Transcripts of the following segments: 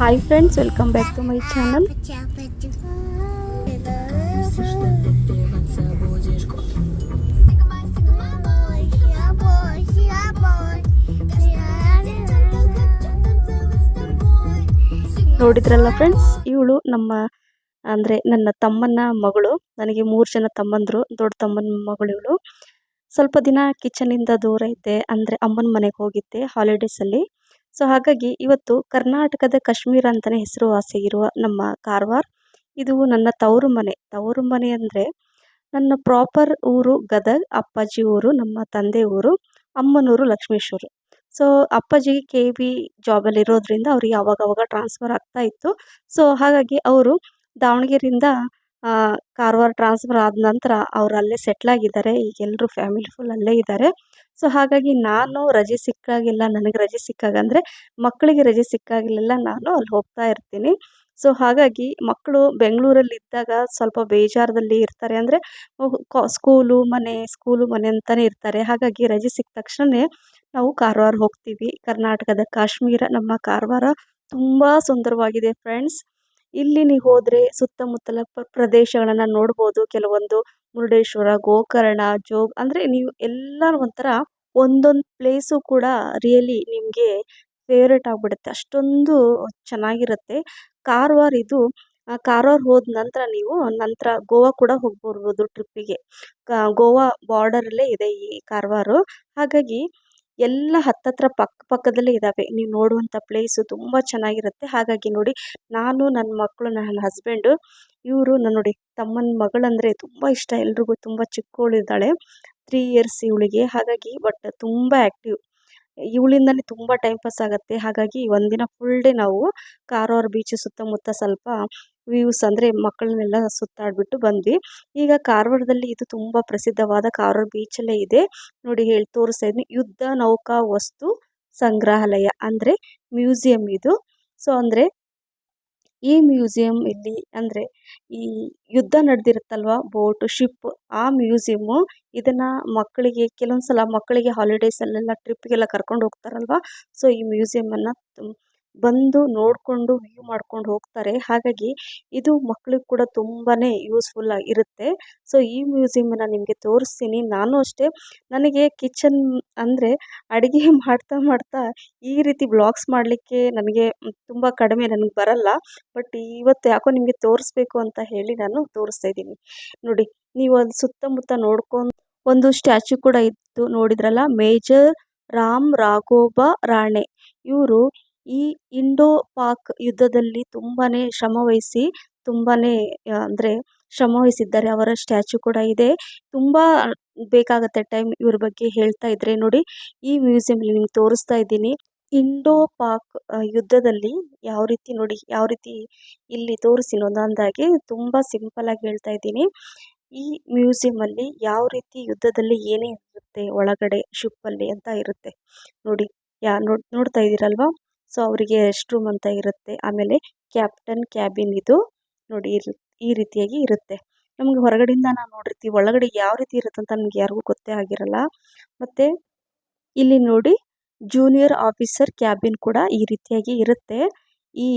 Hi friends welcome back to my channel ನೋಡಿದ್ರಲ್ಲ friends ಇವಳು ನಮ್ಮ, ಅಂದರೆ ನನ್ನ ತಮ್ಮನ ಮಗಳು. ನನಗೆ ಮೂರು ಜನ ತಮ್ಮಂದರು, ದೊಡ್ಡ ತಮ್ಮನ ಮಗಳು ಇವಳು. ಸ್ವಲ್ಪ ದಿನ ಕಿಚನಿಂದ ದೂರ ಇದ್ದೆ, ಅಂದರೆ ಅಮ್ಮನ ಮನೆಗೆ ಹೋಗಿದ್ದೆ ಹಾಲಿಡೇಸಲ್ಲಿ ಸೊ ಹಾಗಾಗಿ ಇವತ್ತು ಕರ್ನಾಟಕದ ಕಾಶ್ಮೀರ ಅಂತಲೇ ಹೆಸರುವಾಸಿಯಾಗಿರುವ ನಮ್ಮ ಕಾರವಾರ, ಇದು ನನ್ನ ತವರು ಮನೆ. ತವರು ಮನೆ ಅಂದರೆ ನನ್ನ ಪ್ರಾಪರ್ ಊರು ಗದಗ್, ಅಪ್ಪಾಜಿ ಊರು, ನಮ್ಮ ತಂದೆ ಊರು ಅಮ್ಮನೂರು ಲಕ್ಷ್ಮೇಶ್ವರ. ಸೊ ಅಪ್ಪಾಜಿ ಕೆ ಬಿ ಜಾಬಲ್ಲಿ ಇರೋದ್ರಿಂದ ಅವ್ರಿಗೆ ಅವಾಗವಾಗ ಟ್ರಾನ್ಸ್ಫರ್ ಆಗ್ತಾ ಇತ್ತು. ಸೊ ಹಾಗಾಗಿ ಅವರು ದಾವಣಗೆರೆಯಿಂದ ಕಾರವಾರ ಟ್ರಾನ್ಸ್ಫರ್ ಆದ ನಂತರ ಅವರು ಅಲ್ಲೇ ಸೆಟ್ಲಾಗಿದ್ದಾರೆ ಈಗ ಎಲ್ಲರೂ ಫ್ಯಾಮಿಲಿ ಫುಲ್ ಅಲ್ಲೇ ಇದ್ದಾರೆ. ಸೊ ಹಾಗಾಗಿ ನಾನು ರಜೆ ಸಿಕ್ಕಾಗಿಲ್ಲ, ನನಗೆ ರಜೆ ಸಿಕ್ಕಾಗ ಅಂದರೆ ಮಕ್ಕಳಿಗೆ ರಜೆ ಸಿಕ್ಕಾಗಲೆಲ್ಲ ನಾನು ಅಲ್ಲಿ ಹೋಗ್ತಾ ಇರ್ತೀನಿ. ಸೊ ಹಾಗಾಗಿ ಮಕ್ಕಳು ಬೆಂಗಳೂರಲ್ಲಿ ಇದ್ದಾಗ ಸ್ವಲ್ಪ ಬೇಜಾರದಲ್ಲಿ ಇರ್ತಾರೆ ಅಂದರೆ ಸ್ಕೂಲು ಮನೆ ಸ್ಕೂಲು ಮನೆ ಅಂತಲೇ ಇರ್ತಾರೆ. ಹಾಗಾಗಿ ರಜೆ ಸಿಕ್ಕ ತಕ್ಷಣವೇ ನಾವು ಕಾರವಾರ ಹೋಗ್ತೀವಿ. ಕರ್ನಾಟಕದ ಕಾಶ್ಮೀರ, ನಮ್ಮ ಕಾರವಾರ ತುಂಬ ಸುಂದರವಾಗಿದೆ ಫ್ರೆಂಡ್ಸ್. ಇಲ್ಲಿ ನೀವು ಹೋದರೆ ಸುತ್ತಮುತ್ತಲ ಪ್ರದೇಶಗಳನ್ನು ನೋಡ್ಬೋದು. ಕೆಲವೊಂದು ಮುರುಡೇಶ್ವರ, ಗೋಕರ್ಣ, ಜೋಗ್ ಅಂದರೆ ನೀವು ಎಲ್ಲ ಒಂಥರ ಒಂದೊಂದು ಪ್ಲೇಸು ಕೂಡ ರಿಯಲಿ ನಿಮಗೆ ಫೇವ್ರೇಟ್ ಆಗಿಬಿಡುತ್ತೆ. ಅಷ್ಟೊಂದು ಚೆನ್ನಾಗಿರುತ್ತೆ. ಕಾರವಾರ ಇದು ಕಾರವಾರ ಹೋದ ನಂತರ ನೀವು ನಂತರ ಗೋವಾ ಕೂಡ ಹೋಗಿ ಟ್ರಿಪ್ಪಿಗೆ ಗೋವಾ ಬಾರ್ಡರಲ್ಲೇ ಇದೆ ಈ ಕಾರವಾರ. ಹಾಗಾಗಿ ಎಲ್ಲ ಹತ್ತತ್ರ ಪಕ್ಕ ಪಕ್ಕದಲ್ಲೇ ಇದ್ದಾವೆ ನೀವು ನೋಡುವಂಥ ಪ್ಲೇಸು ತುಂಬ ಚೆನ್ನಾಗಿರುತ್ತೆ. ಹಾಗಾಗಿ ನೋಡಿ, ನಾನು ನನ್ನ ಮಕ್ಕಳು ನನ್ನ ಹಸ್ಬೆಂಡು ಇವರು ನಾನು ನೋಡಿ, ತಮ್ಮನ ಮಗಳಂದರೆ ತುಂಬ ಇಷ್ಟ. ಎಲ್ರಿಗೂ ತುಂಬ ಚಿಕ್ಕವಳಿದ್ದಾಳೆ ತ್ರೀ ಇಯರ್ಸ್ ಇವಳಿಗೆ. ಹಾಗಾಗಿ ಬಟ್ ತುಂಬ ಆ್ಯಕ್ಟಿವ್ ಇವಳಿಂದನೇ ತುಂಬ ಟೈಮ್ ಪಾಸ್ ಆಗುತ್ತೆ. ಹಾಗಾಗಿ ಒಂದಿನ ಫುಲ್ ಡೇ ನಾವು ಕಾರವಾರ ಬೀಚ್ ಸುತ್ತಮುತ್ತ ಸ್ವಲ್ಪ ವ್ಯೂಸ್ ಅಂದರೆ ಮಕ್ಕಳನ್ನೆಲ್ಲ ಸುತ್ತಾಡಿಬಿಟ್ಟು ಬಂದ್ವಿ. ಈಗ ಕಾರವಾರದಲ್ಲಿ ಇದು ತುಂಬ ಪ್ರಸಿದ್ಧವಾದ ಕಾರವಾರ ಬೀಚಲ್ಲೇ ಇದೆ. ನೋಡಿ ಹೇಳಿ ತೋರಿಸ್ತಾ ಇದ್ದೀನಿ. ಯುದ್ಧ ನೌಕಾ ವಸ್ತು ಸಂಗ್ರಹಾಲಯ ಅಂದರೆ ಮ್ಯೂಸಿಯಂ ಇದು. ಸೊ ಅಂದರೆ ಈ ಮ್ಯೂಸಿಯಂ ಇಲ್ಲಿ ಅಂದರೆ ಈ ಯುದ್ಧ ನಡೆದಿರುತ್ತಲ್ವ? ಬೋಟ್ ಶಿಪ್ ಆ ಮ್ಯೂಸಿಯಮ್ಮು ಇದನ್ನು ಮಕ್ಕಳಿಗೆ ಕೆಲವೊಂದು ಸಲ ಮಕ್ಕಳಿಗೆ ಹಾಲಿಡೇಸಲ್ಲೆಲ್ಲ ಟ್ರಿಪ್ಗೆಲ್ಲ ಕರ್ಕೊಂಡು ಹೋಗ್ತಾರಲ್ವ? ಸೊ ಈ ಮ್ಯೂಸಿಯಮನ್ನು ಬಂದು ನೋಡಿಕೊಂಡು ವ್ಯೂ ಮಾಡ್ಕೊಂಡು ಹೋಗ್ತಾರೆ. ಹಾಗಾಗಿ ಇದು ಮಕ್ಳಿಗೆ ಕೂಡ ತುಂಬಾ ಯೂಸ್ಫುಲ್ ಇರುತ್ತೆ ಸೊ ಈ ಮ್ಯೂಸಿಯಮನ್ನು ನಿಮಗೆ ತೋರಿಸ್ತೀನಿ. ನಾನು ಅಷ್ಟೇ, ನನಗೆ ಕಿಚನ್ ಅಂದರೆ ಅಡುಗೆ ಮಾಡ್ತಾ ಮಾಡ್ತಾ ಈ ರೀತಿ ಬ್ಲಾಗ್ಸ್ ಮಾಡಲಿಕ್ಕೆ ನನಗೆ ತುಂಬ ಕಡಿಮೆ ನನಗೆ ಬರಲ್ಲ. ಬಟ್ ಇವತ್ತು ಯಾಕೋ ನಿಮಗೆ ತೋರಿಸ್ಬೇಕು ಅಂತ ಹೇಳಿ ನಾನು ತೋರಿಸ್ತಾ ಇದ್ದೀನಿ. ನೋಡಿ, ನೀವು ಅಲ್ಲಿ ಸುತ್ತಮುತ್ತ ನೋಡ್ಕೊಂಡು ಒಂದು ಸ್ಟ್ಯಾಚು ಕೂಡ ಇತ್ತು ನೋಡಿದ್ರಲ್ಲ? ಮೇಜರ್ ರಾಮ್ ರಾಘೋಬ ರಾಣೆ. ಇವರು ಈ ಇಂಡೋ ಪಾಕ್ ಯುದ್ಧದಲ್ಲಿ ತುಂಬಾ ಶ್ರಮವಹಿಸಿ, ತುಂಬಾನೇ ಅಂದರೆ ಶ್ರಮವಹಿಸಿದ್ದಾರೆ. ಅವರ ಸ್ಟ್ಯಾಚು ಕೂಡ ಇದೆ. ತುಂಬ ಬೇಕಾಗುತ್ತೆ ಟೈಮ್ ಇವ್ರ ಬಗ್ಗೆ ಹೇಳ್ತಾ ಇದ್ರೆ ನೋಡಿ. ಈ ಮ್ಯೂಸಿಯಂಲಿ ನಿಮ್ಗೆ ತೋರಿಸ್ತಾ ಇದ್ದೀನಿ. ಇಂಡೋ ಪಾಕ್ ಯುದ್ಧದಲ್ಲಿ ಯಾವ ರೀತಿ ನೋಡಿ, ಯಾವ ರೀತಿ ಇಲ್ಲಿ ತೋರಿಸಿ ಒಂದೊಂದಾಗಿ ತುಂಬ ಆಗಿ ಹೇಳ್ತಾ ಇದ್ದೀನಿ. ಈ ಮ್ಯೂಸಿಯಮಲ್ಲಿ ಯಾವ ರೀತಿ ಯುದ್ಧದಲ್ಲಿ ಏನೇ ಇರುತ್ತೆ ಒಳಗಡೆ ಶಿಪ್ಪಲ್ಲಿ ಅಂತ ಇರುತ್ತೆ. ನೋಡಿ, ಯಾ, ನೋಡ್, ನೋಡ್ತಾ ಇದ್ದೀರಲ್ವಾ? ಸೊ, ಅವರಿಗೆ ರೆಸ್ಟ್ ರೂಮ್ ಅಂತ ಇರುತ್ತೆ. ಆಮೇಲೆ ಕ್ಯಾಪ್ಟನ್ ಕ್ಯಾಬಿನ್ ಇದು ನೋಡಿ ಈ ರೀತಿಯಾಗಿ ಇರುತ್ತೆ. ನಮ್ಗೆ ಹೊರಗಡೆಯಿಂದ ನಾವು ನೋಡಿರ್ತೀವಿ. ಒಳಗಡೆ ಯಾವ ರೀತಿ ಇರುತ್ತೆ ಅಂತ ನಮ್ಗೆ ಯಾರಿಗೂ ಗೊತ್ತೇ ಆಗಿರಲ್ಲ. ಮತ್ತು ಇಲ್ಲಿ ನೋಡಿ ಜೂನಿಯರ್ ಆಫೀಸರ್ ಕ್ಯಾಬಿನ್ ಕೂಡ ಈ ರೀತಿಯಾಗಿ ಇರುತ್ತೆ. ಈ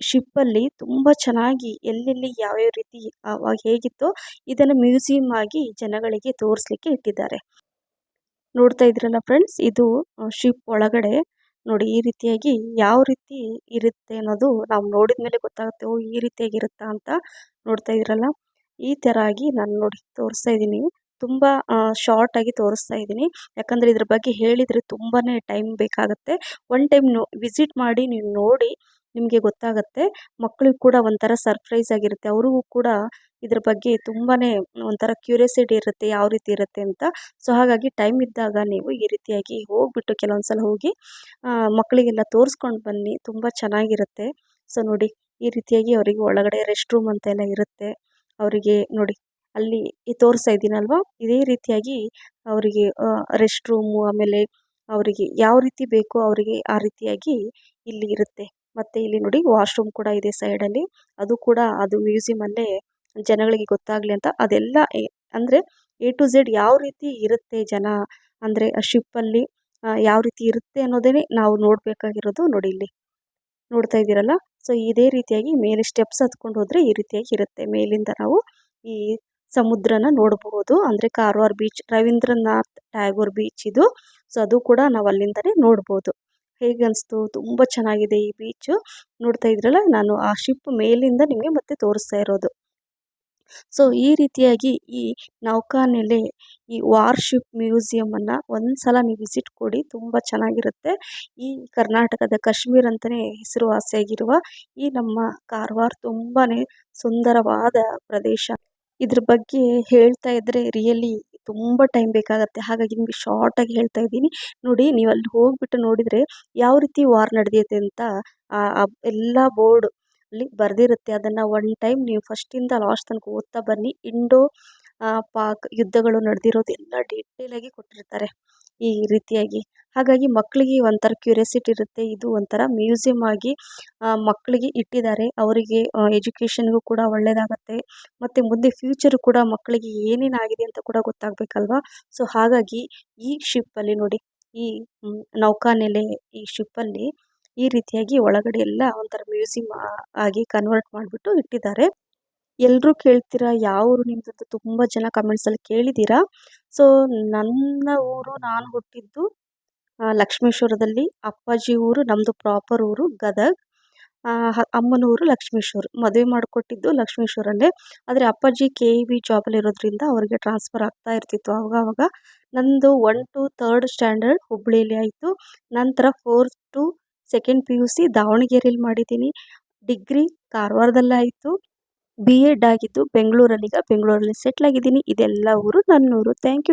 ಶಿಪ್ಪಲ್ಲಿ ತುಂಬ ಚೆನ್ನಾಗಿ ಎಲ್ಲೆಲ್ಲಿ ಯಾವ್ಯಾವ ರೀತಿ ಅವಾಗ ಹೇಗಿತ್ತೋ ಇದನ್ನು ಮ್ಯೂಸಿಯಂ ಆಗಿ ಜನಗಳಿಗೆ ತೋರಿಸ್ಲಿಕ್ಕೆ ಇಟ್ಟಿದ್ದಾರೆ. ನೋಡ್ತಾ ಇದ್ರಲ್ಲ ಫ್ರೆಂಡ್ಸ್, ಇದು ಶಿಪ್ ಒಳಗಡೆ ನೋಡಿ ಈ ರೀತಿಯಾಗಿ ಯಾವ ರೀತಿ ಇರುತ್ತೆ ಅನ್ನೋದು ನಾವು ನೋಡಿದ ಮೇಲೆ ಗೊತ್ತಾಗುತ್ತೆ, ಓ, ಈ ರೀತಿಯಾಗಿ ಇರುತ್ತಾ ಅಂತ ನೋಡ್ತಾ ಇದ್ರಲ್ಲ. ಈ ಥರ ಆಗಿ ನಾನು ನೋಡಿ ತೋರಿಸ್ತಾ ಇದ್ದೀನಿ. ತುಂಬ ಶಾರ್ಟಾಗಿ ತೋರಿಸ್ತಾ ಇದ್ದೀನಿ. ಯಾಕಂದರೆ ಇದ್ರ ಬಗ್ಗೆ ಹೇಳಿದರೆ ತುಂಬಾ ಟೈಮ್ ಬೇಕಾಗುತ್ತೆ. ಒನ್ ಟೈಮ್ ವಿಸಿಟ್ ಮಾಡಿ ನೀವು ನೋಡಿ ನಿಮಗೆ ಗೊತ್ತಾಗುತ್ತೆ. ಮಕ್ಕಳಿಗೆ ಕೂಡ ಒಂಥರ ಸರ್ಪ್ರೈಸ್ ಆಗಿರುತ್ತೆ. ಅವ್ರಿಗೂ ಕೂಡ ಇದ್ರ ಬಗ್ಗೆ ತುಂಬಾ ಒಂಥರ ಕ್ಯೂರಿಯಾಸಿಟಿ ಇರುತ್ತೆ, ಯಾವ ರೀತಿ ಇರುತ್ತೆ ಅಂತ. ಸೊ, ಹಾಗಾಗಿ ಟೈಮ್ ಇದ್ದಾಗ ನೀವು ಈ ರೀತಿಯಾಗಿ ಹೋಗ್ಬಿಟ್ಟು ಕೆಲವೊಂದು ಸಲ ಹೋಗಿ ಮಕ್ಕಳಿಗೆಲ್ಲ ತೋರಿಸ್ಕೊಂಡು ಬನ್ನಿ. ತುಂಬ ಚೆನ್ನಾಗಿರುತ್ತೆ. ಸೊ, ನೋಡಿ, ಈ ರೀತಿಯಾಗಿ ಅವರಿಗೆ ಒಳಗಡೆ ರೆಸ್ಟ್ ರೂಮ್ ಅಂತೆಲ್ಲ ಇರುತ್ತೆ. ಅವರಿಗೆ ನೋಡಿ, ಅಲ್ಲಿ ತೋರಿಸ್ತಾ ಇದ್ದೀನಲ್ವ? ಇದೇ ರೀತಿಯಾಗಿ ಅವರಿಗೆ ರೆಸ್ಟ್ ರೂಮು, ಆಮೇಲೆ ಅವರಿಗೆ ಯಾವ ರೀತಿ ಬೇಕೋ ಅವರಿಗೆ ಆ ರೀತಿಯಾಗಿ ಇಲ್ಲಿ ಇರುತ್ತೆ. ಮತ್ತು ಇಲ್ಲಿ ನೋಡಿ ವಾಶ್ರೂಮ್ ಕೂಡ ಇದೆ ಸೈಡ್ ಅಲ್ಲಿ ಅದು ಕೂಡ ಅದು ಮ್ಯೂಸಿಯಮಲ್ಲೇ ಜನಗಳಿಗೆ ಗೊತ್ತಾಗ್ಲಿ ಅಂತ ಅದೆಲ್ಲ ಅಂದ್ರೆ ಎ ಟು ಝೆಡ್ ಯಾವ ರೀತಿ ಇರುತ್ತೆ ಜನ? ಅಂದ್ರೆ ಆ ಶಿಪ್ಪಲ್ಲಿ ಯಾವ ರೀತಿ ಇರುತ್ತೆ ಅನ್ನೋದೇ ನಾವು ನೋಡ್ಬೇಕಾಗಿರೋದು ನೋಡಿ ಇಲ್ಲಿ. ನೋಡ್ತಾ ಇದ್ದೀರಲ್ಲ? ಸೊ ಇದೇ ರೀತಿಯಾಗಿ ಮೇಲೆ ಸ್ಟೆಪ್ಸ್ ಹತ್ಕೊಂಡು ಹೋದ್ರೆ ಈ ರೀತಿಯಾಗಿ ಇರುತ್ತೆ. ಮೇಲಿಂದ ನಾವು ಈ ಸಮುದ್ರನ ನೋಡಬಹುದು ಅಂದ್ರೆ ಕಾರವಾರ್ ಬೀಚ್ ರವೀಂದ್ರನಾಥ್ ಟ್ಯಾಗೋರ್ ಬೀಚ್ ಇದು. ಸೊ ಅದು ಕೂಡ ನಾವು ಅಲ್ಲಿಂದನೇ ನೋಡ್ಬೋದು. ಹೇಗೆ ಅನಿಸ್ತು? ತುಂಬ ಚೆನ್ನಾಗಿದೆ ಈ ಬೀಚು ನೋಡ್ತಾ ಇದ್ರಲ್ಲ, ನಾನು ಆ ಶಿಪ್ ಮೇಲಿಂದ ನಿಮಗೆ ಮತ್ತೆ ತೋರಿಸ್ತಾ ಇರೋದು. ಸೊ ಈ ರೀತಿಯಾಗಿ ಈ ನೌಕಾನೆಲೆ, ಈ ವಾರ್ಶಿಪ್ ಮ್ಯೂಸಿಯಮನ್ನು ಒಂದು ಸಲ ನೀವು ವಿಸಿಟ್ ಕೊಡಿ, ತುಂಬ ಚೆನ್ನಾಗಿರುತ್ತೆ. ಈ ಕರ್ನಾಟಕದ ಕಾಶ್ಮೀರ ಅಂತಲೇ ಹೆಸರುವಾಸಿಯಾಗಿರುವ ಈ ನಮ್ಮ ಕಾರವಾರ ತುಂಬಾ ಸುಂದರವಾದ ಪ್ರದೇಶ. ಇದ್ರ ಬಗ್ಗೆ ಹೇಳ್ತಾ ಇದ್ದರೆ ರಿಯಲಿ ತುಂಬ ಟೈಮ್ ಬೇಕಾಗುತ್ತೆ. ಹಾಗಾಗಿ ನಿಮಗೆ ಶಾರ್ಟಾಗಿ ಹೇಳ್ತಾ ಇದ್ದೀನಿ. ನೋಡಿ, ನೀವು ಅಲ್ಲಿ ಹೋಗ್ಬಿಟ್ಟು ನೋಡಿದರೆ ಯಾವ ರೀತಿ ವಾರ್ ನಡೆದೈತೆ ಅಂತ ಎಲ್ಲ ಬೋರ್ಡ್ ಅಲ್ಲಿ ಬರೆದಿರುತ್ತೆ. ಅದನ್ನು ಒನ್ ಟೈಮ್ ನೀವು ಫಸ್ಟಿಂದ ಲಾಸ್ಟ್ ತನಕ ಓದ್ತಾ ಬನ್ನಿ. ಇಂಡೋ ಪಾಕ್ ಯುದ್ಧಗಳು ನಡೆದಿರೋದು ಎಲ್ಲ ಡೀಟೇಲಾಗಿ ಕೊಟ್ಟಿರ್ತಾರೆ. ಈ ರೀತಿಯಾಗಿ. ಹಾಗಾಗಿ ಮಕ್ಕಳಿಗೆ ಒಂಥರ ಕ್ಯೂರಿಯಾಸಿಟಿ ಇರುತ್ತೆ. ಇದು ಒಂಥರ ಮ್ಯೂಸಿಯಂ ಆಗಿ ಮಕ್ಕಳಿಗೆ ಇಟ್ಟಿದ್ದಾರೆ. ಅವರಿಗೆ ಎಜುಕೇಷನ್ಗೂ ಕೂಡ ಒಳ್ಳೆಯದಾಗತ್ತೆ ಮತ್ತು ಮುಂದೆ ಫ್ಯೂಚರು ಕೂಡ ಮಕ್ಕಳಿಗೆ ಏನೇನಾಗಿದೆ ಅಂತ ಕೂಡ ಗೊತ್ತಾಗಬೇಕಲ್ವಾ? ಸೊ ಹಾಗಾಗಿ ಈ ಶಿಪ್ಪಲ್ಲಿ ನೋಡಿ, ಈ ನೌಕಾನೆಲೆ ಈ ಶಿಪ್ಪಲ್ಲಿ ಈ ರೀತಿಯಾಗಿ ಒಳಗಡೆ ಎಲ್ಲ ಒಂಥರ ಮ್ಯೂಸಿಯಂ ಆಗಿ ಕನ್ವರ್ಟ್ ಮಾಡಿಬಿಟ್ಟು ಇಟ್ಟಿದ್ದಾರೆ. ಎಲ್ಲರೂ ಕೇಳ್ತೀರಾ? ಯಾವ ಊರು ನಿಮ್ಮದು ತುಂಬ ಜನ ಕಮೆಂಟ್ಸಲ್ಲಿ ಕೇಳಿದ್ದೀರಾ? ಸೊ ನನ್ನ ಊರು ನಾನು ಹುಟ್ಟಿದ್ದು ಲಕ್ಷ್ಮೇಶ್ವರದಲ್ಲಿ. ಅಪ್ಪಾಜಿ ಊರು ನಮ್ಮದು ಪ್ರಾಪರ್ ಊರು ಗದಗ್. ಅಮ್ಮನ ಊರು ಲಕ್ಷ್ಮೇಶ್ವರ. ಮದುವೆ ಮಾಡಿಕೊಟ್ಟಿದ್ದು ಲಕ್ಷ್ಮೇಶ್ವರಲ್ಲೇ. ಆದರೆ ಅಪ್ಪಾಜಿ ಕೆ ಇ ಬಿ ಜಾಬಲ್ಲಿ ಇರೋದ್ರಿಂದ ಅವ್ರಿಗೆ ಟ್ರಾನ್ಸ್ಫರ್ ಆಗ್ತಾ ಇರ್ತಿತ್ತು ಆವಾಗ ನಂದು ಒನ್ ಟು ತರ್ಡ್ ಸ್ಟ್ಯಾಂಡರ್ಡ್ ಹುಬ್ಬಳ್ಳಿಯಲ್ಲಿ ಆಯಿತು. ನಂತರ fourth to second P U C ದಾವಣಗೆರೆಯಲ್ಲಿ ಮಾಡಿದ್ದೀನಿ. ಡಿಗ್ರಿ ಕಾರವಾರದಲ್ಲಾಯಿತು ಬಿ ಎಡ್ ಆಗಿದ್ದು ಬೆಂಗಳೂರಲ್ಲಿ ಈಗ ಬೆಂಗಳೂರಲ್ಲಿ ಸೆಟ್ಲ್ ಆಗಿದ್ದೀನಿ. ಇದೆಲ್ಲ ಊರು ನನ್ನೂರು. Thank you